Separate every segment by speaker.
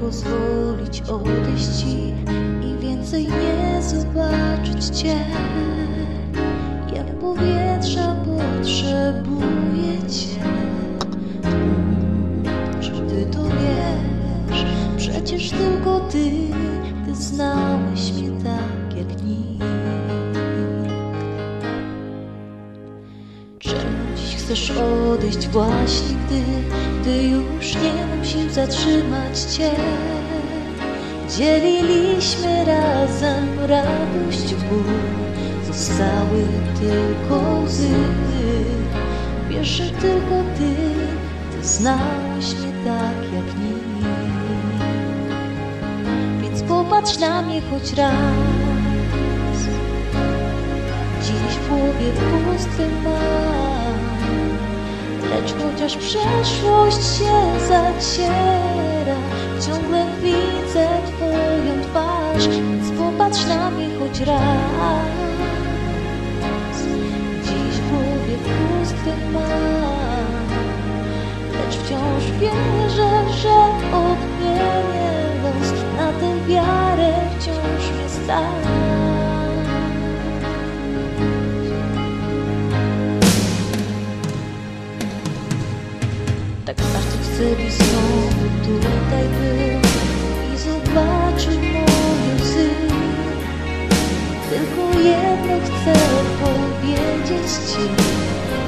Speaker 1: pozwolić odejść Ci i więcej nie zobaczyć Cię. Jak powietrza potrzebuję Cię. Czy Ty to wiesz? Przecież tylko Ty, Ty znałeś mnie tak jak nikt. Czemu chcesz odejść właśnie Ty, gdy już nie mam sił zatrzymać Cię? Dzieliliśmy razem radość, ból, zostały tylko łzy. Wiesz, że tylko Ty, Ty znałeś mnie tak jak nikt. Więc popatrz na mnie choć raz. Dziś w głowie pustkę mam Lecz chociaż przeszłość się zaciera Ciągle widzę Twoją twarz Więc popatrz na mnie choć raz. Dziś w głowie pustkę mam Lecz wciąż wierzę, że odmienię los Na tę wiarę wciąż mnie stać by znowu tutaj był I zobaczył moje łzy. Tylko jedno chcę powiedzieć Ci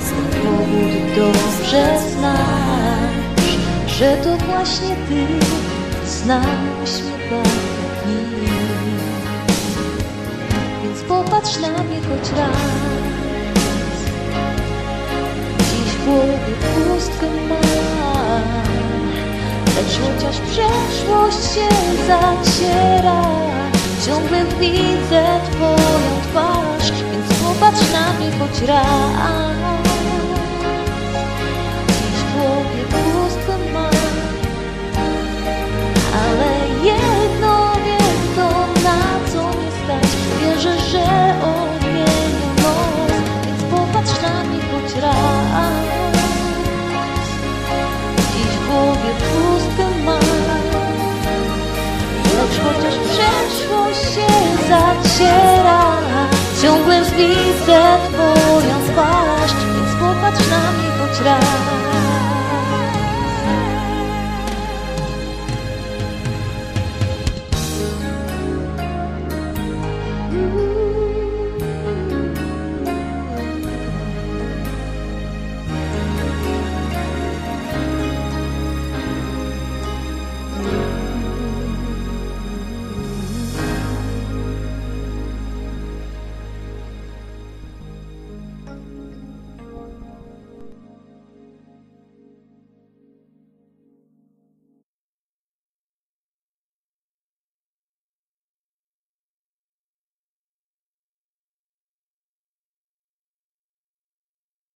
Speaker 1: Ten powód dobrze znasz Że to właśnie Ty znałeś mnie tak Więc popatrz na mnie choć raz. Dziś w głowie pustkę mam Lecz chociaż przeszłość się zaciera. Ciągle widzę Twoją twarz Więc popatrz na mnie choć raz gwiazdę twoją spaść Więc popatrz na mnie choć raz mm -hmm.